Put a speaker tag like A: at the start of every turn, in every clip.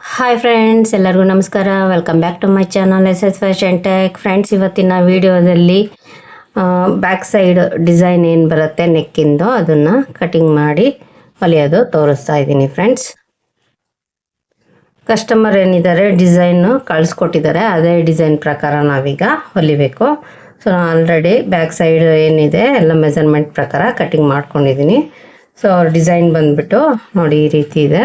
A: Hi friends ಎಲ್ಲರಿಗೂ ನಮಸ್ಕಾರ. Welcome back to my channel S S fashion tech friends ಇವತ್ತಿನ ವಿಡಿಯೋದಲ್ಲಿ ಬ್ಯಾಕ್ ಸೈಡ್ ಡಿಸೈನ್ ಏನು ಬರುತ್ತೆ ನೆಕ್ಕಿಂದು ಅದನ್ನು ಕಟಿಂಗ್ ಮಾಡಿ ಹೊಲಿಯೋದು ತೋರಿಸ್ತಾ ಇದ್ದೀನಿ ಫ್ರೆಂಡ್ಸ್ ಕಸ್ಟಮರ್ ಏನಿದ್ದಾರೆ ಡಿಸೈನು ಕಳಿಸ್ಕೊಟ್ಟಿದ್ದಾರೆ. ಅದೇ ಡಿಸೈನ್ ಪ್ರಕಾರ ನಾವೀಗ ಹೊಲಿಬೇಕು. ಸೊ ಆಲ್ರೆಡಿ ಬ್ಯಾಕ್ ಸೈಡ್ ಏನಿದೆ, ಎಲ್ಲ ಮೆಸರ್ಮೆಂಟ್ ಪ್ರಕಾರ ಕಟಿಂಗ್ ಮಾಡ್ಕೊಂಡಿದ್ದೀನಿ. ಸೊ ಡಿಸೈನ್ ಬಂದುಬಿಟ್ಟು ನೋಡಿ ಈ ರೀತಿ ಇದೆ.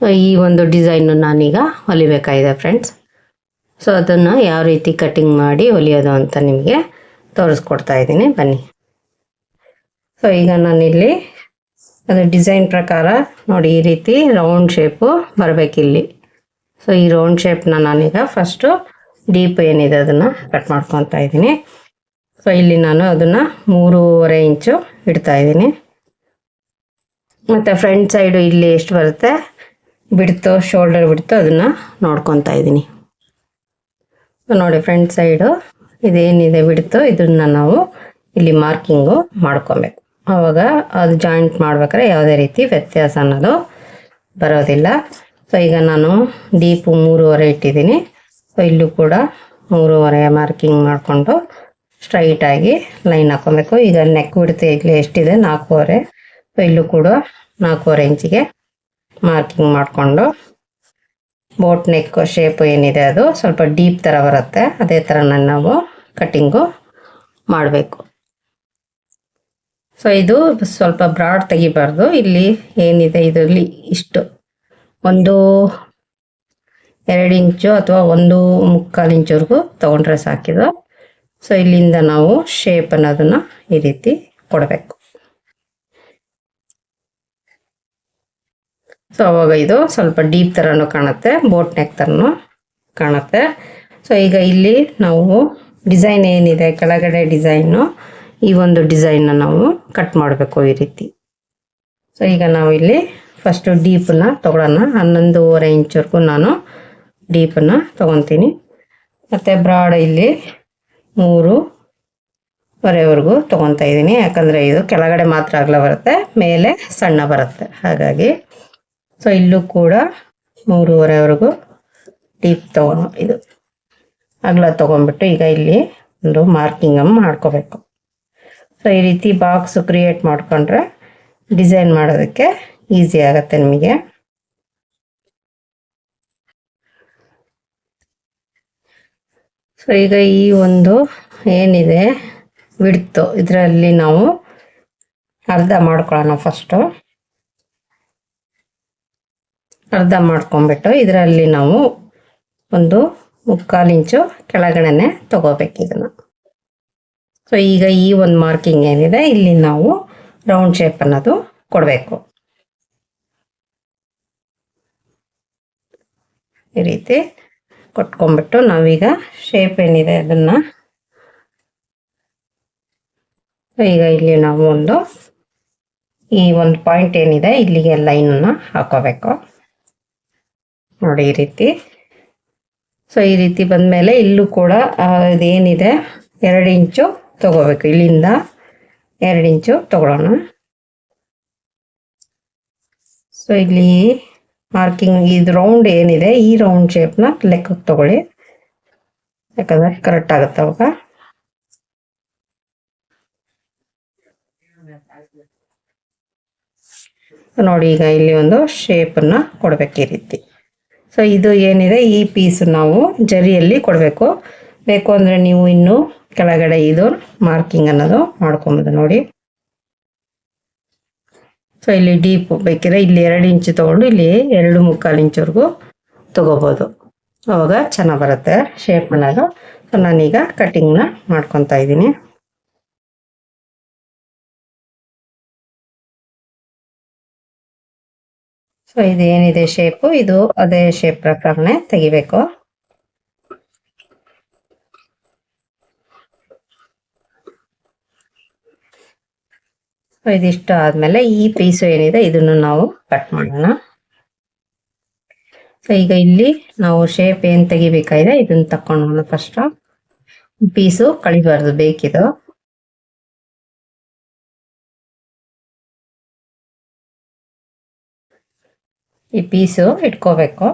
A: ಈ ಒಂದು ಡಿಸೈನು ನಾನೀಗ ಹೊಲಿಬೇಕಾಗಿದೆ ಫ್ರೆಂಡ್ಸ್ ಸೊ ಅದನ್ನು ಯಾವ ರೀತಿ ಕಟ್ಟಿಂಗ್ ಮಾಡಿ ಹೊಲಿಯೋದು ಅಂತ ನಿಮಗೆ ತೋರಿಸ್ಕೊಡ್ತಾ ಇದ್ದೀನಿ. ಬನ್ನಿ. ಸೊ ಈಗ ನಾನಿಲ್ಲಿ ಅದು ಡಿಸೈನ್ ಪ್ರಕಾರ ನೋಡಿ, ಈ ರೀತಿ ರೌಂಡ್ ಶೇಪು ಬರಬೇಕಿಲ್ಲಿ. ಸೊ ಈ ರೌಂಡ್ ಶೇಪ್ನ ನಾನೀಗ ಫಸ್ಟು ಡೀಪ್ ಏನಿದೆ ಅದನ್ನು ಕಟ್ ಮಾಡ್ಕೊತಾ ಇದ್ದೀನಿ. ಸೊ ಇಲ್ಲಿ ನಾನು ಅದನ್ನು ಮೂರುವರೆ ಇಂಚು ಇಡ್ತಾ ಇದ್ದೀನಿ. ಮತ್ತು ಫ್ರಂಟ್ ಸೈಡು ಇಲ್ಲಿ ಎಷ್ಟು ಬರುತ್ತೆ? ಬಿಡ್ತು ಶೋಲ್ಡರ್ ಬಿಡ್ತು ಅದನ್ನು ನೋಡ್ಕೊತಾ ಇದ್ದೀನಿ. ನೋಡಿ ಫ್ರಂಟ್ ಸೈಡು ಇದೇನಿದೆ ಬಿಡ್ತು, ಇದನ್ನು ನಾವು ಇಲ್ಲಿ ಮಾರ್ಕಿಂಗು ಮಾಡ್ಕೊಬೇಕು. ಆವಾಗ ಅದು ಜಾಯಿಂಟ್ ಮಾಡ್ಬೇಕಾದ್ರೆ ಯಾವುದೇ ರೀತಿ ವ್ಯತ್ಯಾಸ ಅನ್ನೋದು ಬರೋದಿಲ್ಲ. ಸೊ ಈಗ ನಾನು ಡೀಪು ಮೂರುವರೆ ಇಟ್ಟಿದ್ದೀನಿ. ಸೊ ಇಲ್ಲೂ ಕೂಡ ಮೂರುವರೆ ಮಾರ್ಕಿಂಗ್ ಮಾಡಿಕೊಂಡು ಸ್ಟ್ರೈಟಾಗಿ ಲೈನ್ ಹಾಕೊಬೇಕು. ಈಗ ನೆಕ್ ಬಿಡ್ತು ಇಲ್ಲಿ ಎಷ್ಟಿದೆ? ನಾಲ್ಕೂವರೆ. ಸೊ ಇಲ್ಲೂ ಕೂಡ ನಾಲ್ಕೂವರೆ ಇಂಚಿಗೆ ಮಾರ್ಕಿಂಗ್ ಮಾಡಿಕೊಂಡು ಬೋಟ್ ನೆಕ್ ಶೇಪ್ ಏನಿದೆ ಅದು ಸ್ವಲ್ಪ ಡೀಪ್ ಥರ ಬರುತ್ತೆ. ಅದೇ ಥರ ನಾವು ಕಟ್ಟಿಂಗು ಮಾಡಬೇಕು. ಸೊ ಇದು ಸ್ವಲ್ಪ ಬ್ರಾಡ್ ತೆಗಿಬಾರ್ದು. ಇಲ್ಲಿ ಏನಿದೆ ಇದರಲ್ಲಿ ಇಷ್ಟು. ಒಂದು ಎರಡು ಇಂಚು ಅಥವಾ ಒಂದು ಮುಕ್ಕಾಲು ಇಂಚುವರೆಗೂ ತೊಗೊಂಡ್ರೆ ಸಾಕಿದು ಸೊ ಇಲ್ಲಿಂದ ನಾವು ಶೇಪ್ ಅನ್ನೋದನ್ನು ಈ ರೀತಿ ಕೊಡಬೇಕು. ಸೊ ಅವಾಗ ಇದು ಸ್ವಲ್ಪ ಡೀಪ್ ಥರನೂ ಕಾಣುತ್ತೆ, ಬೋಟ್ ನೆಕ್ ಥರನೂ ಕಾಣುತ್ತೆ. ಸೊ ಈಗ ಇಲ್ಲಿ ನಾವು ಡಿಸೈನ್ ಏನಿದೆ, ಕೆಳಗಡೆ ಡಿಸೈನು, ಈ ಒಂದು ಡಿಸೈನ್ನ ನಾವು ಕಟ್ ಮಾಡಬೇಕು ಈ ರೀತಿ. ಸೊ ಈಗ ನಾವು ಇಲ್ಲಿ ಫಸ್ಟು ಡೀಪನ್ನು ತೊಗೊಳೋಣ ಹನ್ನೊಂದೂವರೆ ಇಂಚ್ವರೆಗೂ ನಾನು ಡೀಪನ್ನು ತೊಗೊತೀನಿ. ಮತ್ತು ಬ್ರಾಡ್ ಇಲ್ಲಿ ಮೂರು ವರೆವರೆಗೂ ತೊಗೊತಾ ಇದ್ದೀನಿ. ಯಾಕಂದರೆ ಇದು ಕೆಳಗಡೆ ಮಾತ್ರ ಅಗಲ ಬರುತ್ತೆ, ಮೇಲೆ ಸಣ್ಣ ಬರುತ್ತೆ. ಹಾಗಾಗಿ ಸೊ ಇಲ್ಲೂ ಕೂಡ ಮೂರುವರೆವರೆಗೂ ಡೀಪ್ ತಗೊಂಡು ಇದು. ಅಗಲ ತೊಗೊಂಡ್ಬಿಟ್ಟು ಈಗ ಇಲ್ಲಿ ಒಂದು ಮಾರ್ಕಿಂಗನ್ನು ಮಾಡ್ಕೋಬೇಕು. ಸೊ ಈ ರೀತಿ ಬಾಕ್ಸ್ ಕ್ರಿಯೇಟ್ ಮಾಡ್ಕೊಂಡ್ರೆ ಡಿಸೈನ್ ಮಾಡೋದಕ್ಕೆ ಈಸಿ ಆಗುತ್ತೆ ನಿಮಗೆ. ಸೊ ಈಗ ಈ ಒಂದು ಏನಿದೆ ಬಿಡ್ತು ಇದರಲ್ಲಿ ನಾವು ಅರ್ಧ ಮಾಡ್ಕೊಳ್ಳೋಣ ಫಸ್ಟು ಅರ್ಧ ಮಾಡ್ಕೊಂಬಿಟ್ಟು ಇದರಲ್ಲಿ ನಾವು ಒಂದು ಮುಕ್ಕಾಲು ಇಂಚು ಕೆಳಗಡೆನೆ ತಗೋಬೇಕು ಇದನ್ನು. ಸೊ ಈಗ ಈ ಒಂದು ಮಾರ್ಕಿಂಗ್ ಏನಿದೆ, ಇಲ್ಲಿ ನಾವು ರೌಂಡ್ ಶೇಪ್ ಅನ್ನೋದು ಕೊಡಬೇಕು. ಈ ರೀತಿ ಕೊಟ್ಕೊಂಡ್ಬಿಟ್ಟು ನಾವೀಗ ಶೇಪ್ ಏನಿದೆ ಅದನ್ನು. ಈಗ ಇಲ್ಲಿ ನಾವು ಒಂದು ಈ ಒಂದು ಪಾಯಿಂಟ್ ಏನಿದೆ, ಇಲ್ಲಿಗೆ ಲೈನನ್ನು ಹಾಕೋಬೇಕು. ನೋಡಿ ಈ ರೀತಿ. ಸೊ ಈ ರೀತಿ ಬಂದಮೇಲೆ ಇಲ್ಲೂ ಕೂಡ ಅದೇನಿದೆ ಎರಡು ಇಂಚು ತಗೋಬೇಕು. ಇಲ್ಲಿಂದ ಎರಡು ಇಂಚು ತಗೊಳ್ಳೋಣ. ಸೊ ಇಲ್ಲಿ ಮಾರ್ಕಿಂಗ್ ಇದು ರೌಂಡ್ ಏನಿದೆ, ಈ ರೌಂಡ್ ಶೇಪ್ನ ಲೆಕ್ಕಕ್ಕೆ ತಗೊಳ್ಳಿ. ಯಾಕಂದರೆ ಕರೆಕ್ಟ್ ಆಗುತ್ತೆ ಅವಾಗ. ನೋಡಿ ಈಗ ಇಲ್ಲಿ ಒಂದು ಶೇಪನ್ನು ಕೊಡಬೇಕು ಈ ರೀತಿ. ಸೊ ಇದು ಏನಿದೆ? ಈ ಪೀಸ್ ನಾವು ಜರಿಯಲ್ಲಿ ಕೊಡಬೇಕು. ಬೇಕು ಅಂದರೆ ನೀವು ಇನ್ನು ಕೆಳಗಡೆ ಇದು ಮಾರ್ಕಿಂಗ್ ಅನ್ನೋದು ಮಾಡ್ಕೊಬೋದು ನೋಡಿ. ಸೊ ಇಲ್ಲಿ ಡೀಪ್ ಬೇಕಿದ್ರೆ ಇಲ್ಲಿ ಎರಡು ಇಂಚು ತೊಗೊಂಡು ಇಲ್ಲಿ ಎರಡು ಮುಕ್ಕಾಲು ಇಂಚವರೆಗೂ ತೊಗೋಬೋದು. ಅವಾಗ ಚೆನ್ನಾಗಿ ಬರುತ್ತೆ ಶೇಪ್ ಅನ್ನೋದು. ಸೊ ನಾನೀಗ ಕಟ್ಟಿಂಗ್ನ ಮಾಡ್ಕೊತಾ ಇದ್ದೀನಿ. ಸೊ ಏನಿದೆ ಶೇಪು ಇದು ಅದೇ ಶೇಪ್ ಪ್ರಕಾರನೇ ತೆಗಿಬೇಕು. ಇದಿಷ್ಟು ಆದ್ಮೇಲೆ ಈ ಪೀಸು ಏನಿದೆ, ಇದನ್ನು ನಾವು ಕಟ್ ಮಾಡೋಣ. ಸೊ ಈಗ ಇಲ್ಲಿ ನಾವು ಶೇಪ್ ಏನ್ ತೆಗಿಬೇಕಾಗಿದೆ, ಇದನ್ನ ತಕೊಂಡೋಣ ಫಸ್ಟ್ ಪೀಸು ಕಳಿಬಾರ್ದು ಬೇಕಿದು ಈ ಪೀಸು ಇಟ್ಕೋಬೇಕು.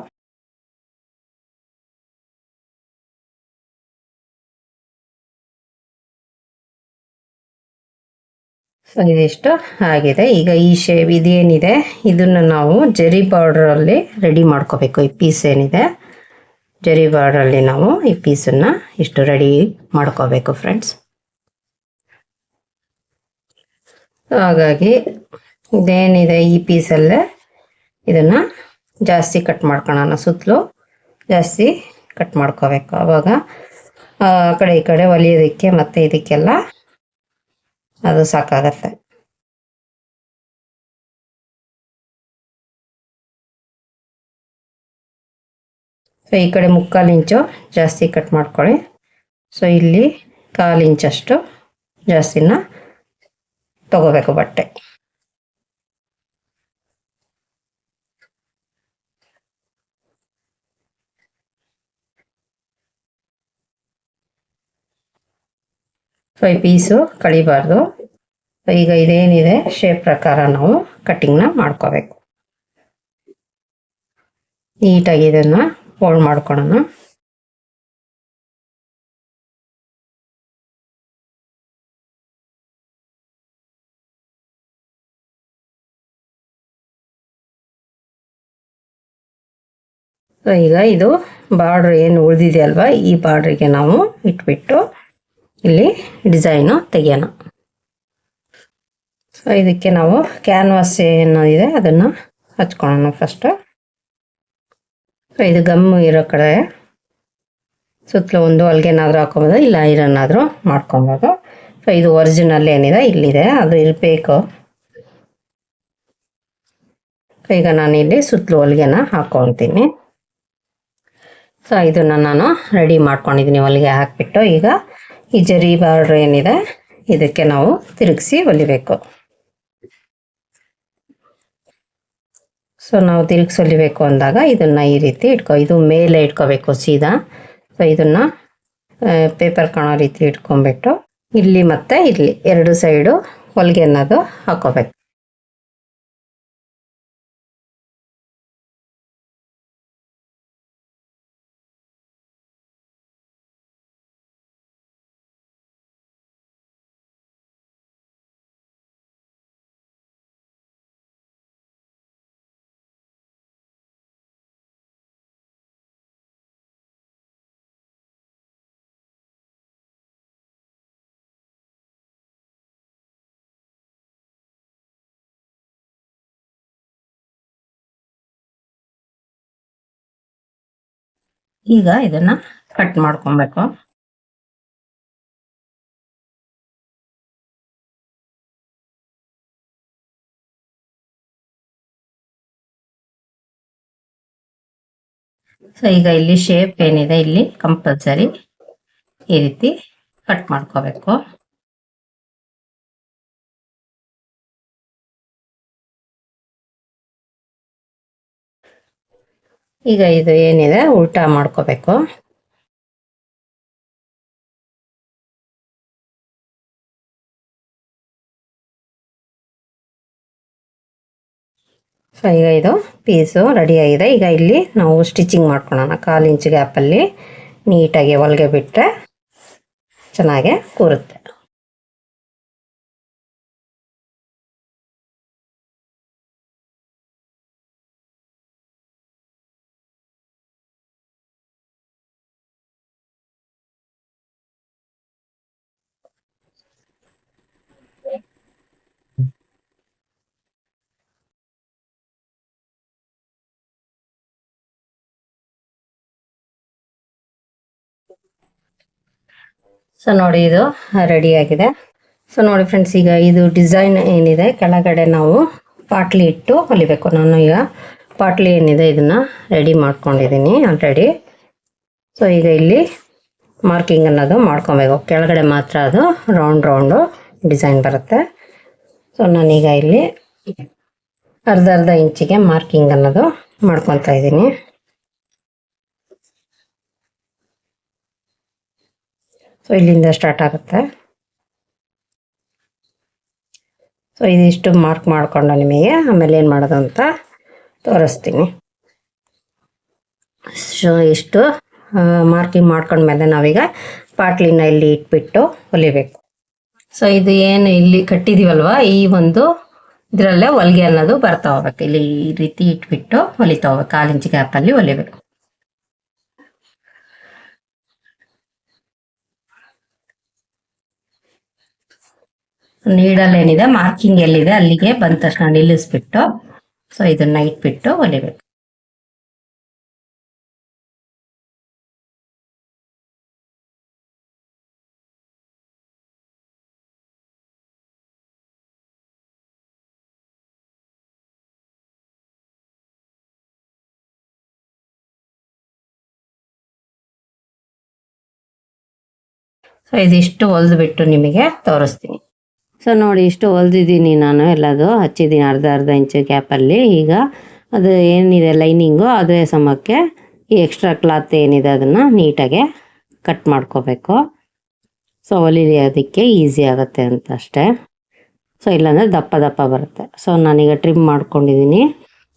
A: ಸೊ ಇದಿಷ್ಟು ಆಗಿದೆ. ಈಗ ಈ ಶೇಪ್ ಇದೇನಿದೆ? ಇದನ್ನು ನಾವು ಜರಿ ಬಾರ್ಡ್ರಲ್ಲಿ ರೆಡಿ ಮಾಡ್ಕೋಬೇಕು. ಈ ಪೀಸ್ ಏನಿದೆ? ಜರಿ ಬಾರ್ಡ್ರಲ್ಲಿ ನಾವು ಈ ಪೀಸನ್ನು ಇಷ್ಟು ರೆಡಿ ಮಾಡ್ಕೋಬೇಕು ಫ್ರೆಂಡ್ಸ್ ಹಾಗಾಗಿ ಇದೇನಿದೆ ಈ ಪೀಸಲ್ಲೇ? ಇದನ್ನು ಜಾಸ್ತಿ ಕಟ್ ಮಾಡ್ಕೊಳ್ಳೋಣ ಸುತ್ತಲೂ ಜಾಸ್ತಿ ಕಟ್ ಮಾಡ್ಕೋಬೇಕು. ಅವಾಗ, ಆ, ಕಡೆ ಈ ಕಡೆ ಹೊಲಿಯೋದಿಕ್ಕೆ ಮತ್ತೆ ಇದಕ್ಕೆಲ್ಲ ಅದು ಸಾಕಾಗತ್ತೆ. ಸೊ ಈ ಕಡೆ ಮುಕ್ಕಾಲು ಇಂಚು ಜಾಸ್ತಿ ಕಟ್ ಮಾಡ್ಕೊಳ್ಳಿ. ಸೊ ಇಲ್ಲಿ ಕಾಲು ಇಂಚಷ್ಟು ಜಾಸ್ತಿನ ತಗೋಬೇಕು ಬಟ್ಟೆ. ಈ ಪೀಸು ಕಳಿಬಾರ್ದು. ಈಗ ಇದೇನಿದೆ? ಶೇಪ್ ಪ್ರಕಾರ ನಾವು ಕಟ್ಟಿಂಗ್ನ ಮಾಡ್ಕೋಬೇಕು. ನೀಟಾಗಿ ಇದನ್ನು ಫೋಲ್ಡ್ ಮಾಡ್ಕೊಳ್ಳೋಣ ಸೊ ಈಗ ಇದು ಬಾರ್ಡ್ರ್ ಏನು ಉಳಿದಿದೆ ಅಲ್ವಾ? ಈ ಬಾರ್ಡ್ರಿಗೆ ನಾವು ಇಟ್ಬಿಟ್ಟು ಇಲ್ಲಿ ಡಿಸೈನು ತೆಗೆಯೋಣ. ಸೊ ಇದಕ್ಕೆ ನಾವು ಕ್ಯಾನ್ವಾಸ್ ಏನೋ ಇದೆ, ಅದನ್ನು ಹಚ್ಕೊಳ್ಳೋಣ ಫಸ್ಟು ಸೊ ಇದು ಗಮ್ಮು ಇರೋ ಕಡೆ. ಸುತ್ತಲೂ ಒಂದು ಹೊಲ್ಗೆನಾದ್ರೂ ಹಾಕೊಬೋದು ಇಲ್ಲ ಐರನ್ ಆದರೂ ಮಾಡ್ಕೊಬೋದು. ಸೊ ಇದು ಒರಿಜಿನಲ್ ಏನಿದೆ, ಇಲ್ಲಿದೆ, ಅದು ಇರಬೇಕು. ಈಗ ನಾನು ಇಲ್ಲಿ ಸುತ್ತಲೂ ಹೊಲಿಗೆನ ಹಾಕ್ಕೊತೀನಿ ಸೊ ಇದನ್ನು ನಾನು ರೆಡಿ ಮಾಡ್ಕೊಂಡಿದ್ದೀನಿ, ಹೊಲಿಗೆ ಹಾಕಿಬಿಟ್ಟು ಈಗ ಈ ಜರಿ ಬಾರ್ಡ್ರ್ ಏನಿದೆ, ಇದಕ್ಕೆ ನಾವು ತಿರುಗಿಸಿ ಹೊಲಿಬೇಕು. ಸೊ ನಾವು ತಿರುಗಿಸಿ ಹೊಲಿಬೇಕು ಅಂದಾಗ ಇದನ್ನು ಈ ರೀತಿ ಇಟ್ಕೊ, ಇದು ಮೇಲೆ ಇಟ್ಕೋಬೇಕು ಸೀದಾ. ಸೊ ಇದನ್ನು ಪೇಪರ್ ಕಾಣೋ ರೀತಿ ಇಟ್ಕೊಂಡ್ಬಿಟ್ಟು, ಇಲ್ಲಿ ಮತ್ತೆ ಇಲ್ಲಿ, ಎರಡು ಸೈಡು ಹೊಲಿಗೆ ಅನ್ನೋದು ಹಾಕೋಬೇಕು ಈಗ ಇದನ್ನ ಕಟ್ ಮಾಡ್ಕೊಬೇಕು. ಸೊ ಈಗ ಇಲ್ಲಿ ಶೇಪ್ ಏನಿದೆ, ಇಲ್ಲಿ ಕಂಪಲ್ಸರಿ ಈ ರೀತಿ ಕಟ್ ಮಾಡ್ಕೋಬೇಕು. ಈಗ ಇದು ಏನಿದೆ, ಉಲ್ಟಾ ಮಾಡ್ಕೋಬೇಕು. ಸೊ ಈಗ ಇದು ಪೀಸು ರೆಡಿ ಆಗಿದೆ. ಈಗ ಇಲ್ಲಿ ನಾವು ಸ್ಟಿಚಿಂಗ್ ಮಾಡ್ಕೊಳ್ಳೋಣ ಕಾಲು ಇಂಚ್ ಗ್ಯಾಪಲ್ಲಿ ನೀಟಾಗಿ ಹೊಲಿಗೆ ಬಿಟ್ಟರೆ ಚೆನ್ನಾಗೆ ಕೂರುತ್ತೆ. ಸೊ ನೋಡಿ ಇದು ರೆಡಿ ಆಗಿದೆ. ಸೊ ನೋಡಿ ಫ್ರೆಂಡ್ಸ್ ಈಗ ಇದು ಡಿಸೈನ್ ಏನಿದೆ, ಕೆಳಗಡೆ ನಾವು ಪಾಟ್ಲಿ ಇಟ್ಟು ಹೊಲಿಬೇಕು. ನಾನು ಈಗ ಪಾಟ್ಲಿ ಏನಿದೆ ಇದನ್ನು ರೆಡಿ ಮಾಡ್ಕೊಂಡಿದ್ದೀನಿ ಆಲ್ರೆಡಿ ಸೊ ಈಗ ಇಲ್ಲಿ ಮಾರ್ಕಿಂಗ್ ಅನ್ನೋದು ಮಾಡ್ಕೊಬೇಕು. ಕೆಳಗಡೆ ಮಾತ್ರ ಅದು ರೌಂಡ್ ರೌಂಡು ಡಿಸೈನ್ ಬರುತ್ತೆ. ಸೊ ನಾನೀಗ ಇಲ್ಲಿ ಅರ್ಧ ಅರ್ಧ ಇಂಚಿಗೆ ಮಾರ್ಕಿಂಗ್ ಅನ್ನೋದು ಮಾಡ್ಕೊತಾ ಇದ್ದೀನಿ. ಸೊ ಇಲ್ಲಿಂದ ಸ್ಟಾರ್ಟ್ ಆಗುತ್ತೆ. ಸೊ ಇದಿಷ್ಟು ಮಾರ್ಕ್ ಮಾಡಿಕೊಂಡು ನಿಮಗೆ ಆಮೇಲೆ ಏನು ಮಾಡೋದು ಅಂತ ತೋರಿಸ್ತೀನಿ. ಸೊ ಇಷ್ಟು ಮಾರ್ಕಿಂಗ್ ಮಾಡ್ಕೊಂಡ್ಮೇಲೆ ನಾವೀಗ ಪಾಟ್ಲಿನ ಇಲ್ಲಿ ಇಟ್ಬಿಟ್ಟು ಹೊಲಿಬೇಕು. ಸೊ ಇದು ಏನು ಇಲ್ಲಿ ಕಟ್ಟಿದೀವಲ್ವ? ಈ ಒಂದು ಇದರಲ್ಲೇ ಹೊಲಿಗೆ ಅನ್ನೋದು ಬರ್ತಾ ಹೋಗ್ಬೇಕು. ಇಲ್ಲಿ ಈ ರೀತಿ ಇಟ್ಬಿಟ್ಟು ಹೊಲಿತಾ ಹೋಗ್ಬೇಕು. ಕಾಲಿಂಚಿ ಗ್ಯಾಪಲ್ಲಿ ಹೊಲಿಬೇಕು. ನೀಡಲ್ ಏನಿದೆ ಮಾರ್ಕಿಂಗ್ ಎಲ್ಲಿದೆ ಅಲ್ಲಿಗೆ ಬಂದ ತಕ್ಷಣ ನಿಲ್ಲಿಸ್ಬಿಟ್ಟು ಸೊ ಇದನ್ನ ಇಟ್ಬಿಟ್ಟು ಹೊಲಿಬೇಕು. ಸೊ ಇದಿಷ್ಟು ಹೊಲ್ದ್ಬಿಟ್ಟು ನಿಮಗೆ ತೋರಿಸ್ತೀನಿ. ಸೊ ನೋಡಿ, ಇಷ್ಟು ಹೊಲ್ದಿದ್ದೀನಿ ನಾನು ಎಲ್ಲದು. ಹಚ್ಚಿದ್ದೀನಿ ಅರ್ಧ ಅರ್ಧ ಇಂಚು ಗ್ಯಾಪಲ್ಲಿ. ಈಗ ಅದು ಏನಿದೆ, ಲೈನಿಂಗು, ಅದೇ ಸಮಕ್ಕೆ ಈ ಎಕ್ಸ್ಟ್ರಾ ಕ್ಲಾತ್ ಏನಿದೆ ಅದನ್ನು ನೀಟಾಗೆ ಕಟ್ ಮಾಡ್ಕೋಬೇಕು. ಸೊ ಅದಕ್ಕೆ ಈಸಿ ಆಗುತ್ತೆ ಅಂತ ಅಷ್ಟೇ. ಸೊ ಇಲ್ಲಾಂದರೆ ದಪ್ಪ ದಪ್ಪ ಬರುತ್ತೆ. ಸೊ ನಾನೀಗ ಟ್ರಿಮ್ ಮಾಡ್ಕೊಂಡಿದ್ದೀನಿ.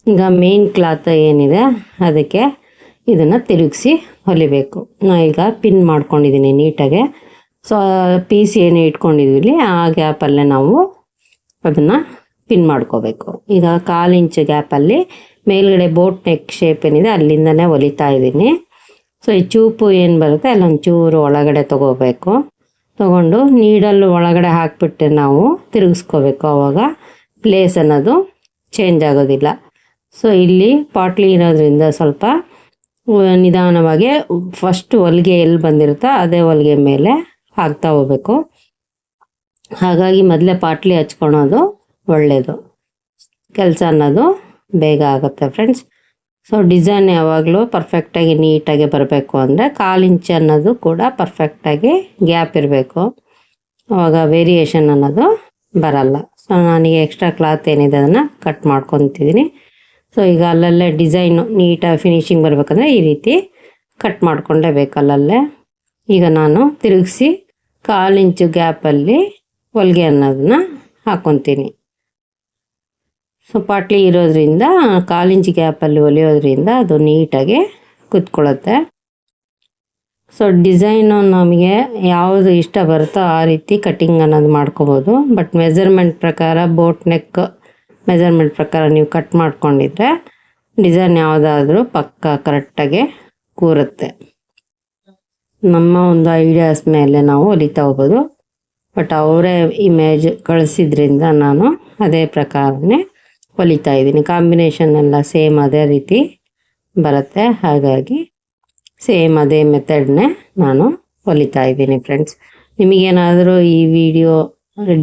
A: ಈಗ ಮೇನ್ ಕ್ಲಾತ್ ಏನಿದೆ, ಅದಕ್ಕೆ ಇದನ್ನು ತಿರುಗಿಸಿ ಹೊಲಿಬೇಕು. ನಾ ಈಗ ಪಿನ್ ಮಾಡ್ಕೊಂಡಿದ್ದೀನಿ ನೀಟಾಗೆ. ಸೊ ಪೀಸ್ ಏನು ಇಟ್ಕೊಂಡಿದ್ವಿ ಆ ಗ್ಯಾಪಲ್ಲೇ ನಾವು ಅದನ್ನು ಪಿನ್ ಮಾಡ್ಕೋಬೇಕು. ಈಗ ಕಾಲು ಇಂಚ್ ಗ್ಯಾಪಲ್ಲಿ ಮೇಲ್ಗಡೆ ಬೋಟ್ ನೆಕ್ ಶೇಪ್ ಏನಿದೆ ಅಲ್ಲಿಂದನೇ ಹೊಲಿತಾ ಇದ್ದೀನಿ. ಸೊ ಈ ಚೂಪು ಏನು ಬರುತ್ತೆ? ಅಲ್ಲೊಂದು ಚೂರು ಒಳಗಡೆ ತಗೋಬೇಕು. ತಗೊಂಡು ನೀಡಲ್ಲು ಒಳಗಡೆ ಹಾಕ್ಬಿಟ್ಟು ನಾವು ತಿರುಗಿಸ್ಕೋಬೇಕು. ಆವಾಗ ಪ್ಲೇಸ್ ಅನ್ನೋದು ಚೇಂಜ್ ಆಗೋದಿಲ್ಲ. ಸೊ ಇಲ್ಲಿ ಪಾಟ್ಲಿ ಇರೋದ್ರಿಂದ ಸ್ವಲ್ಪ ನಿಧಾನವಾಗಿ ಫಸ್ಟ್ ಹೊಲಿಗೆ ಎಲ್ಲಿ ಬಂದಿರುತ್ತೋ ಅದೇ ಹೊಲಿಗೆ ಮೇಲೆ ಹಾಕ್ತಾ ಹೋಗ್ಬೇಕು. ಹಾಗಾಗಿ ಮೊದಲೇ ಪಾಟ್ಲಿ ಹಚ್ಕೊಳೋದು ಒಳ್ಳೆಯದು ಕೆಲಸ ಅನ್ನೋದು ಬೇಗ ಆಗುತ್ತೆ ಫ್ರೆಂಡ್ಸ್ ಸೊ ಡಿಸೈನ್ ಯಾವಾಗಲೂ ಪರ್ಫೆಕ್ಟಾಗಿ ನೀಟಾಗಿ ಬರಬೇಕು ಅಂದರೆ ಕಾಲು ಇಂಚ್ ಅನ್ನೋದು ಕೂಡ ಪರ್ಫೆಕ್ಟಾಗಿ ಗ್ಯಾಪ್ ಇರಬೇಕು. ಆವಾಗ ವೇರಿಯೇಷನ್ ಅನ್ನೋದು ಬರಲ್ಲ. ಸೊ ನನಗೆ ಎಕ್ಸ್ಟ್ರಾ ಕ್ಲಾತ್ ಏನಿದೆ ಅದನ್ನು ಕಟ್ ಮಾಡ್ಕೊತಿದ್ದೀನಿ ಸೊ ಈಗ ಅಲ್ಲಲ್ಲೇ ಡಿಸೈನು ನೀಟಾಗಿ ಫಿನಿಶಿಂಗ್ ಬರಬೇಕಂದ್ರೆ ಈ ರೀತಿ ಕಟ್ ಮಾಡಿಕೊಂಡೇ ಅಲ್ಲಲ್ಲೇ. ಈಗ ನಾನು ತಿರುಗಿಸಿ ಕಾಲು ಇಂಚು ಗ್ಯಾಪಲ್ಲಿ ಹೊಲಿಗೆ ಅನ್ನೋದನ್ನ ಹಾಕ್ಕೊತೀನಿ ಸೊ ಪಾಟ್ಲಿ ಇರೋದ್ರಿಂದ, ಕಾಲು ಇಂಚು ಗ್ಯಾಪಲ್ಲಿ ಹೊಲಿಯೋದ್ರಿಂದ ಅದು ನೀಟಾಗಿ ಕುತ್ಕೊಳ್ಳುತ್ತೆ ಸೊ ಡಿಸೈನು ನಮಗೆ ಯಾವುದು ಇಷ್ಟ ಬರುತ್ತೋ ಆ ರೀತಿ ಕಟ್ಟಿಂಗ್ ಅನ್ನೋದು ಮಾಡ್ಕೋಬೋದು. ಬಟ್ ಮೆಜರ್ಮೆಂಟ್ ಪ್ರಕಾರ ಬೋಟ್ ನೆಕ್ ಮೆಜರ್ಮೆಂಟ್ ಪ್ರಕಾರ ನೀವು ಕಟ್ ಮಾಡ್ಕೊಂಡಿದ್ರೆ, ಡಿಸೈನ್ ಯಾವುದಾದ್ರೂ ಪಕ್ಕ ಕರೆಕ್ಟಾಗಿ ಕೂರುತ್ತೆ. ನಮ್ಮ ಒಂದು ಐಡಿಯಾಸ್ ಮೇಲೆ ನಾವು ಹೊಲಿತಾ ಹೋಗ್ಬೋದು ಬಟ್ ಅವರೇ ಇಮೇಜ್ ಕಳಿಸಿದ್ರಿಂದ ನಾನು ಅದೇ ಪ್ರಕಾರನೇ ಹೊಲಿತಾ ಇದ್ದೀನಿ. ಕಾಂಬಿನೇಷನ್ ಎಲ್ಲ ಸೇಮ್ ಅದೇ ರೀತಿ ಬರುತ್ತೆ. ಹಾಗಾಗಿ ಸೇಮ್ ಅದೇ ಮೆಥಡ್ನೇ ನಾನು ಹೊಲಿತಾ ಇದ್ದೀನಿ ಫ್ರೆಂಡ್ಸ್ ನಿಮಗೇನಾದರೂ ಈ ವಿಡಿಯೋ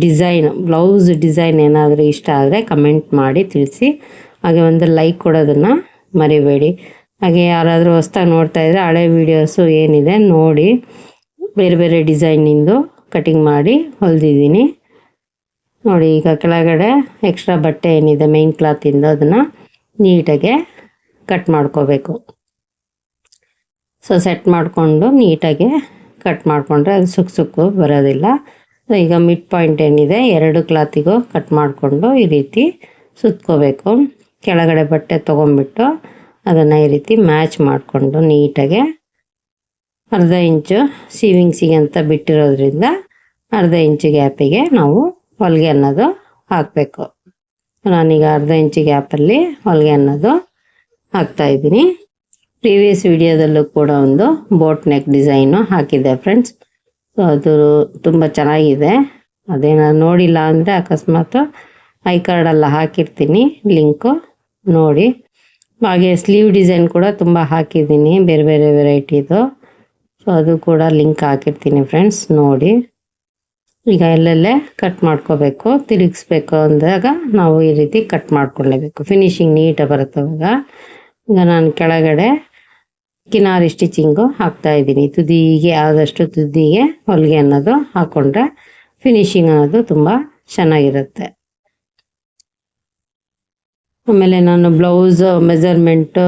A: ಡಿಸೈನ್ ಬ್ಲೌಸ್ ಡಿಸೈನ್ ಏನಾದರೂ ಇಷ್ಟ ಆದರೆ ಕಮೆಂಟ್ ಮಾಡಿ ತಿಳಿಸಿ. ಹಾಗೆ ಒಂದು ಲೈಕ್ ಕೊಡೋದನ್ನು ಮರಿಬೇಡಿ. ಹಾಗೆ ಯಾರಾದರೂ ಹೊಸ್ದಾಗಿ ನೋಡ್ತಾ ಇದ್ದರೆ ಹಳೆ ವೀಡಿಯೋಸು ಏನಿದೆ ನೋಡಿ. ಬೇರೆ ಬೇರೆ ಡಿಸೈನಿಂದು ಕಟಿಂಗ್ ಮಾಡಿ ಹೊಲಿದಿದ್ದೀನಿ. ನೋಡಿ ಈಗ ಕೆಳಗಡೆ ಎಕ್ಸ್ಟ್ರಾ ಬಟ್ಟೆ ಏನಿದೆ ಮೈನ್ ಕ್ಲಾತಿಂದ ಅದನ್ನು ನೀಟಾಗೆ ಕಟ್ ಮಾಡ್ಕೋಬೇಕು. ಸೊ ಸೆಟ್ ಮಾಡಿಕೊಂಡು ನೀಟಾಗೆ ಕಟ್ ಮಾಡಿಕೊಂಡ್ರೆ ಅದು ಸುಕ್ ಸುಕ್ಕು ಬರೋದಿಲ್ಲ. ಈಗ ಮಿಡ್ ಪಾಯಿಂಟ್ ಏನಿದೆ ಎರಡು ಕ್ಲಾತಿಗೂ ಕಟ್ ಮಾಡಿಕೊಂಡು ಈ ರೀತಿ ಸುತ್ಕೋಬೇಕು. ಕೆಳಗಡೆ ಬಟ್ಟೆ ತೊಗೊಂಬಿಟ್ಟು ಅದನ್ನು ಈ ರೀತಿ ಮ್ಯಾಚ್ ಮಾಡಿಕೊಂಡು ನೀಟಾಗೆ ಅರ್ಧ ಇಂಚು ಸೀವಿಂಗ್ಸಿಗೆ ಅಂತ ಬಿಟ್ಟಿರೋದ್ರಿಂದ ಅರ್ಧ ಇಂಚು ಗ್ಯಾಪಿಗೆ ನಾವು ಹೊಲಿಗೆ ಅನ್ನೋದು ಹಾಕಬೇಕು. ನಾನೀಗ ಅರ್ಧ ಇಂಚು ಗ್ಯಾಪಲ್ಲಿ ಹೊಲಿಗೆ ಅನ್ನೋದು ಹಾಕ್ತಾ ಇದ್ದೀನಿ. ಪ್ರೀವಿಯಸ್ ವಿಡಿಯೋದಲ್ಲೂ ಕೂಡ ಒಂದು ಬೋಟ್ ನೆಕ್ ಡಿಸೈನು ಹಾಕಿದ್ದೆ ಫ್ರೆಂಡ್ಸ್ ಸೊ ಅದು ತುಂಬ ಚೆನ್ನಾಗಿದೆ. ಅದೇನಾದ್ರು ನೋಡಿಲ್ಲ ಅಂದರೆ ಅಕಸ್ಮಾತ್ ಐ ಕಾರ್ಡೆಲ್ಲ ಹಾಕಿರ್ತೀನಿ. ಲಿಂಕು ನೋಡಿ. ಹಾಗೆ ಸ್ಲೀವ್ ಡಿಸೈನ್ ಕೂಡ ತುಂಬ ಹಾಕಿದ್ದೀನಿ, ಬೇರೆ ಬೇರೆ ವೆರೈಟಿದು ಸೊ ಅದು ಕೂಡ ಲಿಂಕ್ ಹಾಕಿರ್ತೀನಿ ಫ್ರೆಂಡ್ಸ್ ನೋಡಿ. ಈಗ ಎಲ್ಲೆಲ್ಲೇ ಕಟ್ ಮಾಡ್ಕೋಬೇಕು, ತಿರುಗಿಸ್ಬೇಕು ಅಂದಾಗ ನಾವು ಈ ರೀತಿ ಕಟ್ ಮಾಡ್ಕೊಳ್ಳೇಬೇಕು. ಫಿನಿಶಿಂಗ್ ನೀಟಾಗಿ ಬರುತ್ತೆ ಅವಾಗ. ಈಗ ನಾನು ಕೆಳಗಡೆ ಕಿನಾರಿ ಸ್ಟಿಚಿಂಗು ಹಾಕ್ತಾ ಇದ್ದೀನಿ. ತುದಿಗೆ ಆದಷ್ಟು ತುದಿಗೆ ಹೊಲಿಗೆ ಅನ್ನೋದು ಹಾಕ್ಕೊಂಡ್ರೆ ಫಿನಿಶಿಂಗ್ ಅನ್ನೋದು ತುಂಬ ಚೆನ್ನಾಗಿರುತ್ತೆ. ಆಮೇಲೆ ನಾನು ಬ್ಲೌಸ್ ಮೆಜರ್ಮೆಂಟ್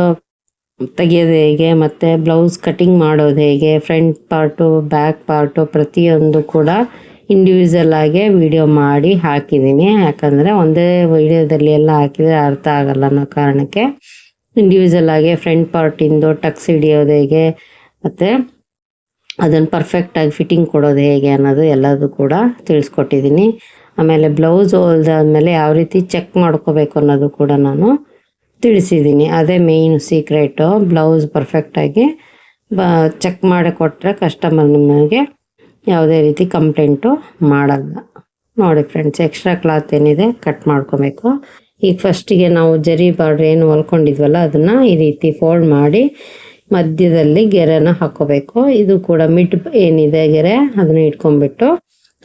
A: ತೆಗೆಯೋದು ಹೇಗೆ, ಮತ್ತು ಬ್ಲೌಸ್ ಕಟಿಂಗ್ ಮಾಡೋದು ಹೇಗೆ ಫ್ರಂಟ್ ಪಾರ್ಟು ಬ್ಯಾಕ್ ಪಾರ್ಟು ಪ್ರತಿಯೊಂದು ಕೂಡ ಇಂಡಿವಿಜುವಲ್ ಆಗಿ ವಿಡಿಯೋ ಮಾಡಿ ಹಾಕಿದ್ದೀನಿ. ಯಾಕಂದರೆ ಒಂದೇ ವಿಡಿಯೋದಲ್ಲಿ ಎಲ್ಲ ಹಾಕಿದರೆ ಅರ್ಥ ಆಗಲ್ಲ ಅನ್ನೋ ಕಾರಣಕ್ಕೆ ಇಂಡಿವಿಜುವಲ್ ಆಗಿ ಫ್ರಂಟ್ ಪಾರ್ಟಿಂದು ಟಕ್ಸ್ ಹಿಡಿಯೋದು ಹೇಗೆ, ಮತ್ತು ಅದನ್ನು ಪರ್ಫೆಕ್ಟಾಗಿ ಫಿಟ್ಟಿಂಗ್ ಕೊಡೋದು ಹೇಗೆ ಅನ್ನೋದು ಎಲ್ಲದೂ ಕೂಡ ತಿಳಿಸ್ಕೊಟ್ಟಿದ್ದೀನಿ. ಆಮೇಲೆ ಬ್ಲೌಸ್ ಹೊಲ್ದಾದ್ಮೇಲೆ ಯಾವ ರೀತಿ ಚೆಕ್ ಮಾಡ್ಕೋಬೇಕು ಅನ್ನೋದು ಕೂಡ ನಾನು ತಿಳಿಸಿದ್ದೀನಿ. ಅದೇ ಮೇಯ್ನ್ ಸೀಕ್ರೆಟು ಬ್ಲೌಸ್ ಪರ್ಫೆಕ್ಟಾಗಿ ಬ ಚೆಕ್ ಮಾಡಿ ಕೊಟ್ಟರೆ ಕಸ್ಟಮರ್ ನಿಮಗೆ ಯಾವುದೇ ರೀತಿ ಕಂಪ್ಲೇಂಟು ಮಾಡಲ್ಲ. ನೋಡಿ ಫ್ರೆಂಡ್ಸ್ ಎಕ್ಸ್ಟ್ರಾ ಕ್ಲಾತ್ ಏನಿದೆ ಕಟ್ ಮಾಡ್ಕೋಬೇಕು. ಈಗ ಫಸ್ಟಿಗೆ ನಾವು ಜರಿ ಬಾರ್ಡ್ರ್ ಏನು ಹೊಲ್ಕೊಂಡಿದ್ವಲ್ಲ, ಅದನ್ನು ಈ ರೀತಿ ಫೋಲ್ಡ್ ಮಾಡಿ ಮಧ್ಯದಲ್ಲಿ ಗೆರೆನ ಹಾಕೋಬೇಕು ಇದು ಕೂಡ ಮಿಡ್ ಏನಿದೆ ಗೆರೆ, ಅದನ್ನು ಇಟ್ಕೊಂಡ್ಬಿಟ್ಟು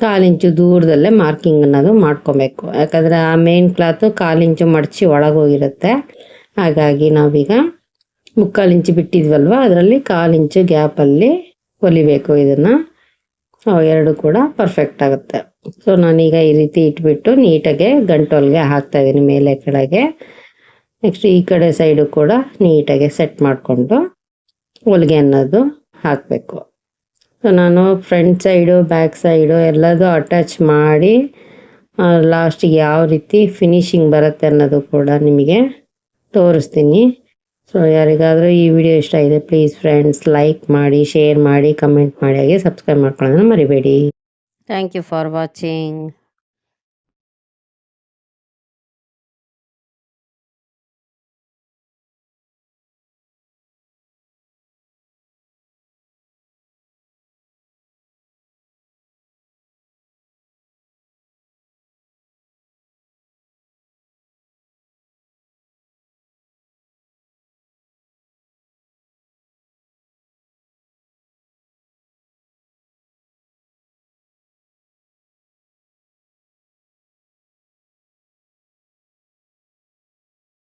A: ಕಾಲಿಂಚು ದೂರದಲ್ಲೇ ಮಾರ್ಕಿಂಗ್ ಅನ್ನೋದು ಮಾಡ್ಕೊಬೇಕು. ಯಾಕಂದರೆ ಆ ಮೇನ್ ಕ್ಲಾತು ಕಾಲಿಂಚು ಮಡಚಿ ಒಳಗೋಗಿರುತ್ತೆ. ಹಾಗಾಗಿ ನಾವೀಗ ಮುಕ್ಕಾಲು ಇಂಚು ಬಿಟ್ಟಿದ್ವಲ್ವ? ಅದರಲ್ಲಿ ಕಾಲು ಇಂಚು ಗ್ಯಾಪಲ್ಲಿ ಹೊಲಿಬೇಕು ಇದನ್ನು. ಎರಡು ಕೂಡ ಪರ್ಫೆಕ್ಟ್ ಆಗುತ್ತೆ. ಸೊ ನಾನೀಗ ಈ ರೀತಿ ಇಟ್ಬಿಟ್ಟು ನೀಟಾಗೆ ಗಂಟೋಲ್ಗೆ ಹಾಕ್ತಾ ಇದ್ದೀನಿ ಮೇಲೆ ಕೆಳಗೆ. ನೆಕ್ಸ್ಟ್ ಈ ಕಡೆ ಸೈಡು ಕೂಡ ನೀಟಾಗೆ ಸೆಟ್ ಮಾಡಿಕೊಂಡು ಹೊಲಿಗೆ ಅನ್ನೋದು ಹಾಕಬೇಕು. ಸೊ ನಾನು ಫ್ರಂಟ್ ಸೈಡು ಬ್ಯಾಕ್ ಸೈಡು ಎಲ್ಲದೂ ಅಟ್ಯಾಚ್ ಮಾಡಿ ಲಾಸ್ಟಿಗೆ ಯಾವ ರೀತಿ ಫಿನಿಶಿಂಗ್ ಬರುತ್ತೆ ಅನ್ನೋದು ಕೂಡ ನಿಮಗೆ ತೋರಿಸ್ತೀನಿ. ಸೊ ಯಾರಿಗಾದರೂ ಈ ವಿಡಿಯೋ ಇಷ್ಟ ಇದೆ ಪ್ಲೀಸ್ ಫ್ರೆಂಡ್ಸ್ ಲೈಕ್ ಮಾಡಿ ಶೇರ್ ಮಾಡಿ ಕಮೆಂಟ್ ಮಾಡಿ, ಹಾಗೆ ಸಬ್ಸ್ಕ್ರೈಬ್ ಮಾಡ್ಕೊಳ್ಳೋದನ್ನು ಮರಿಬೇಡಿ. Thank you for watching